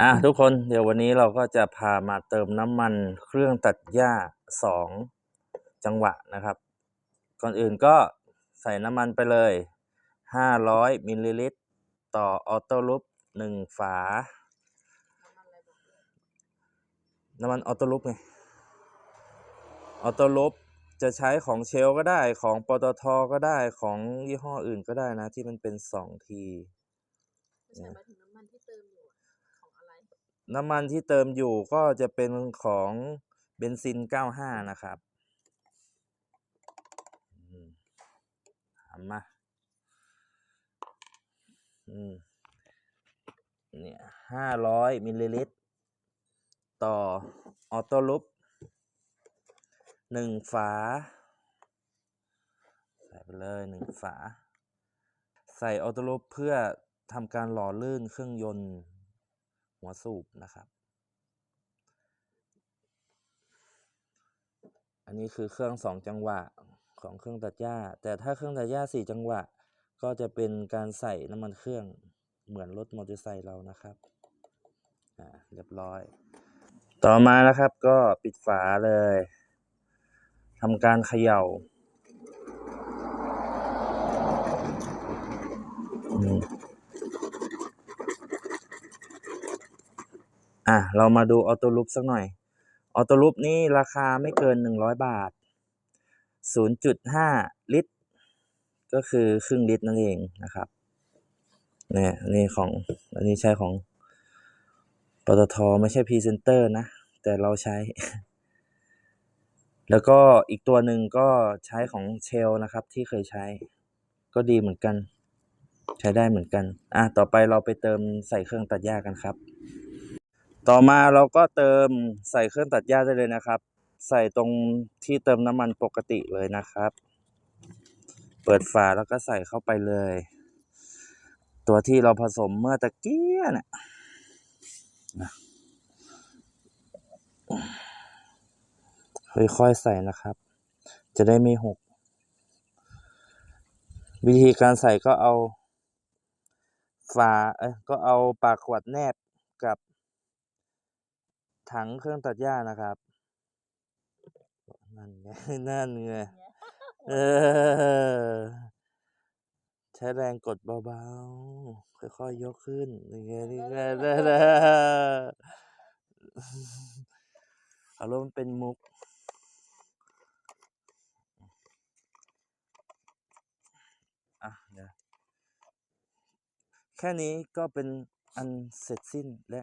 อะทุกคนเดี๋ยววันนี้เราก็จะพามาเติมน้ำมันเครื่องตัดหญ้าสองจังหวะนะครับ ก่อนอื่นก็ใส่น้ำมันไปเลย 500 มิลลิลิตร ต่อออโต้ลูปหนึ่งฝา น้ำมันออโต้ลูปไงออโต้ลูปจะใช้ของเชลก็ได้ของปตทก็ได้ของยี่ห้ออื่นก็ได้นะ ที่มันเป็นสองทีใช่มาถึงน้ำมันที่เติมอยู่ ของอะไร น้ำมันที่เติมอยู่ก็จะเป็นของเบนซิน 95 นะครับอืมมาเนี่ย500มิลลิลิตร ต่อ ออโต้ลูปหนึ่งฝา ใส่ไปเลยหนึ่งฝา ใส่ออโต้ลูปเพื่อทำการหล่อลื่นเครื่องยนต์ หัวสูบนะครับ อันนี้คือเครื่องสองจังหวะของเครื่องตัดหญ้า แต่ถ้าเครื่องตัดหญ้าสี่จังหวะ ก็จะเป็นการใส่น้ำมันเครื่องเหมือนรถมอเตอร์ไซค์เรานะครับ อ่า เรียบร้อย ต่อมานะครับก็ปิดฝาเลยทำการเขย่าอืม อะเรามาดูออโต้ลูปสักหน่อยออโต้ลูปนี่ราคาไม่เกินหนึ่งร้อยบาทศูนย์จุดห้าลิตร ก็คือครึ่งลิตรนั่นเองนะครับเนี่ยนี่ของอันนี้ใช้ของปตทไม่ใช่พรีเซนเตอร์นะ แต่เราใช้ แล้วก็อีกตัวหนึ่งก็ใช้ของเชลนะครับ ที่เคยใช้ ก็ดีเหมือนกัน ใช้ได้เหมือนกัน อะ ต่อไปเราไปเติมใส่เครื่องตัดหญ้ากันครับ ต่อมาเราก็เติมใส่เครื่องตัดหญ้าได้เลยนะครับ ใส่ตรงที่เติมน้ำมันปกติเลยนะครับ เปิดฝาแล้วก็ใส่เข้าไปเลย ตัวที่เราผสมเมื่อตะกี้เนี่ยนะค่อยๆใส่นะครับ จะได้ไม่หก วิธีการใส่ก็เอาฝาเอ้ก็เอาปากขวดแนบ ถังเครื่องตัดหญ้านะครับ นั่นไงนั่นไงเออใช้แรงกดเบาๆ ค่อยๆยกขึ้นนี่ไงนี่ไงเด้อเอารมณ์มันเป็นมุกอะเดี๋ยวแค่นี้ก็เป็นอันเสร็จสิ้นและ